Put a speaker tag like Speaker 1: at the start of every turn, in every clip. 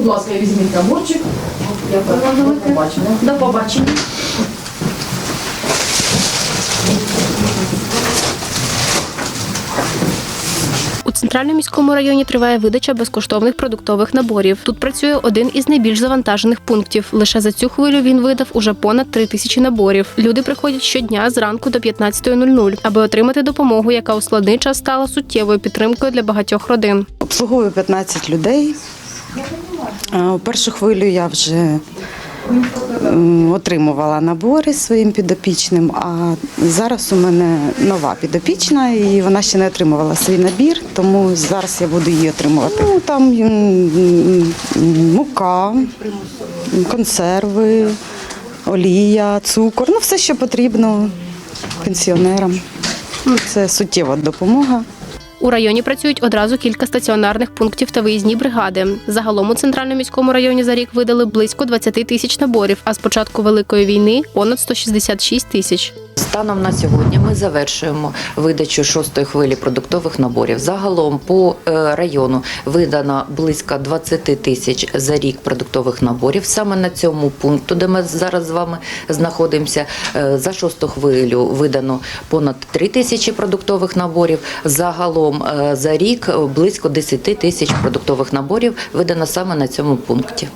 Speaker 1: Будь ласка, візьміть наборчик. До побачення.
Speaker 2: До побачення.
Speaker 3: У центральному міському районі триває видача безкоштовних продуктових наборів. Тут працює один із найбільш завантажених пунктів. Лише за цю хвилю він видав уже понад три тисячі наборів. Люди приходять щодня зранку до 15.00, аби отримати допомогу, яка у складний час стала суттєвою підтримкою для багатьох родин.
Speaker 4: Обслуговую 15 людей. Першу хвилю я вже отримувала набори своїм підопічним, а зараз у мене нова підопічна, і вона ще не отримувала свій набір, тому зараз я буду її отримувати. Ну, там мука, консерви, олія, цукор, ну все, що потрібно пенсіонерам. Ну, Це суттєва допомога.
Speaker 3: У районі працюють одразу кілька стаціонарних пунктів та виїзні бригади. Загалом у центральному міському районі за рік видали близько 20 тисяч наборів, а з початку великої війни понад 166 тисяч.
Speaker 5: Станом на сьогодні ми завершуємо видачу шостої хвилі продуктових наборів. Загалом по е, району видано близько 20 тисяч за рік продуктових наборів. Саме на цьому пункту, де ми зараз з вами знаходимося, е, за шосту хвилю видано понад 3 тисячі продуктових наборів. Загалом е, за рік близько 10 тисяч продуктових наборів видано саме на цьому пункті.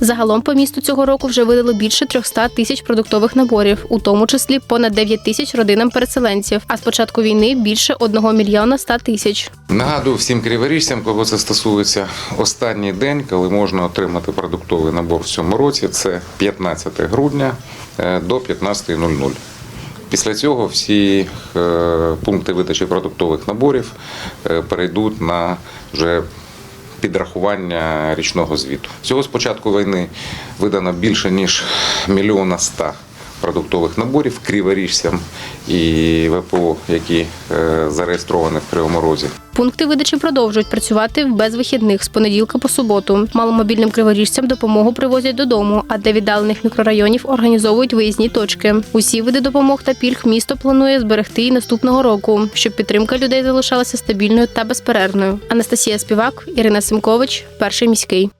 Speaker 3: Загалом по місту цього року вже видали більше 300 тисяч продуктових наборів, у тому числі понад 9 тисяч родинам переселенців. А з початку війни більше 1 мільйона 100 тисяч.
Speaker 6: Нагадую всім криворіжцям, кого це стосується, останній день, коли можна отримати продуктовий набор в цьому році, це 15 грудня е, до 15.00. Після цього всі е, пункти видачі продуктових наборів е, перейдуть на вже підрахування річного звіту. Всього з початку війни видано більше ніж мільйона ста продуктових наборів криворіжцям і ВПО, які е, зареєстровані в Кривому Розі.
Speaker 3: Пункти видачі продовжують працювати без вихідних з понеділка по суботу. Маломобільним криворіжцям допомогу привозять додому, а для віддалених мікрорайонів організовують виїзні точки. Усі види допомог та пільг місто планує зберегти і наступного року, щоб підтримка людей залишалася стабільною та безперервною. Анастасія Співак, Ірина Симкович, перший міський.